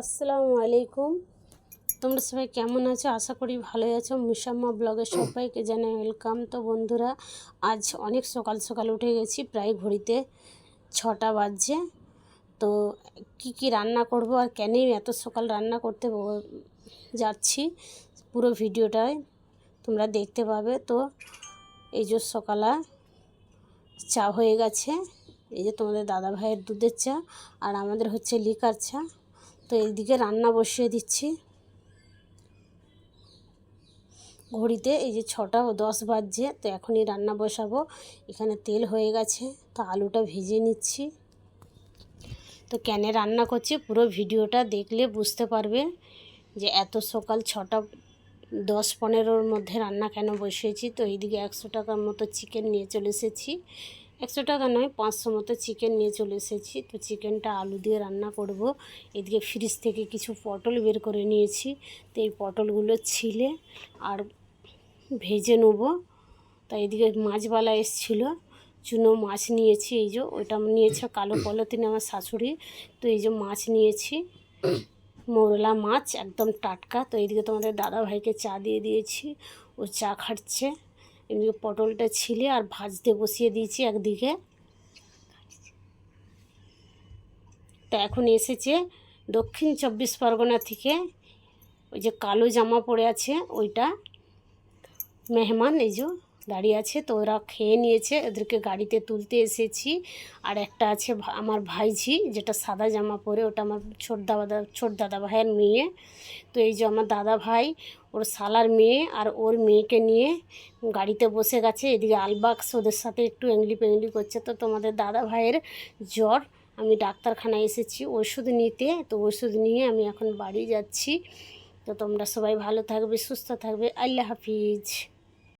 আসসালামু আলাইকুম। তোমরা সবাই কেমন আছো? আশা করি ভালোই আছো। মুসাম্মা ব্লগে সবাইকে জানাই ওয়েলকাম। তো বন্ধুরা, আজ অনেক সকাল সকাল উঠে গেছি, প্রায় ঘড়িতে ছটা বাজছে। তো কি কি রান্না করব আর কেনই এত সকাল রান্না করতে যাচ্ছি পুরো ভিডিওটায়, তোমরা দেখতে পাবে। তো এই যে সকালা চা হয়ে গেছে। এই যে তোমাদের দাদা ভাইয়ের দুধের চা আর আমাদের হচ্ছে লিকার চা। তো এইদিকে রান্না বসিয়ে দিচ্ছি। ঘড়িতে এই যে ছটা ও দশ বাজছে, তো এখনই রান্না বসাবো। এখানে তেল হয়ে গেছে, তো আলুটা ভেজে নিচ্ছি। তো কেন রান্না করছি, পুরো ভিডিওটা দেখলে বুঝতে পারবে যে এত সকাল ছটা, দশ পনেরোর মধ্যে রান্না কেন বসিয়েছি। তো এইদিকে একশো টাকার মতো চিকেন নিয়ে চলে এসেছি। একশো টাকা নয়, পাঁচশো মতো চিকেন নিয়ে চলে এসেছি। তো চিকেনটা আলু দিয়ে রান্না করব। এদিকে ফ্রিজ থেকে কিছু পটল বের করে নিয়েছি। তো এই পটলগুলো ছিলে আর ভেজে নেব। তো এদিকে মাছবালা এসছিল। চুনো মাছ নিয়েছি, এই যে ওইটা নিয়েছে, কালো পলিথিনে আমার শাশুড়ি। তো এই যে মাছ নিয়েছি, মোরলা মাছ, একদম টাটকা। তো এইদিকে তোমাদের দাদা ভাইকে চা দিয়ে দিয়েছি। ও চা খাচ্ছে। এদিকে পটলটা ছিলে আর ভাজতে বসিয়ে দিয়েছি একদিকে। তা এখন এসেছে দক্ষিণ চব্বিশ পরগনা থেকে। ওই যে কালো জামা পড়ে আছে, ওইটা। মেহমান, এই যে দাঁড়িয়ে আছে, তো ওরা খেয়ে নিয়েছে। ওদেরকে গাড়িতে তুলতে এসেছি। আর একটা আছে আমার ভাইঝি, যেটা সাদা জামা পরে, ওটা আমার ছোট দাদা ছোট দাদা ভাইয়ের মেয়ে। তো এই যে আমার দাদা ভাই, ওর শালার মেয়ে আর ওর মেয়েকে নিয়ে গাড়িতে বসে গেছে। এদিকে আলবাক্স ওদের সাথে একটু এংলি পেংলি করছে। তো তোমাদের দাদা ভাইয়ের জ্বর, আমি ডাক্তারখানায় এসেছি ওষুধ নিতে। তো ওষুধ নিয়ে আমি এখন বাড়ি যাচ্ছি। তো তোমরা সবাই ভালো থাকবে, সুস্থ থাকবে। আল্লাহ হাফিজ।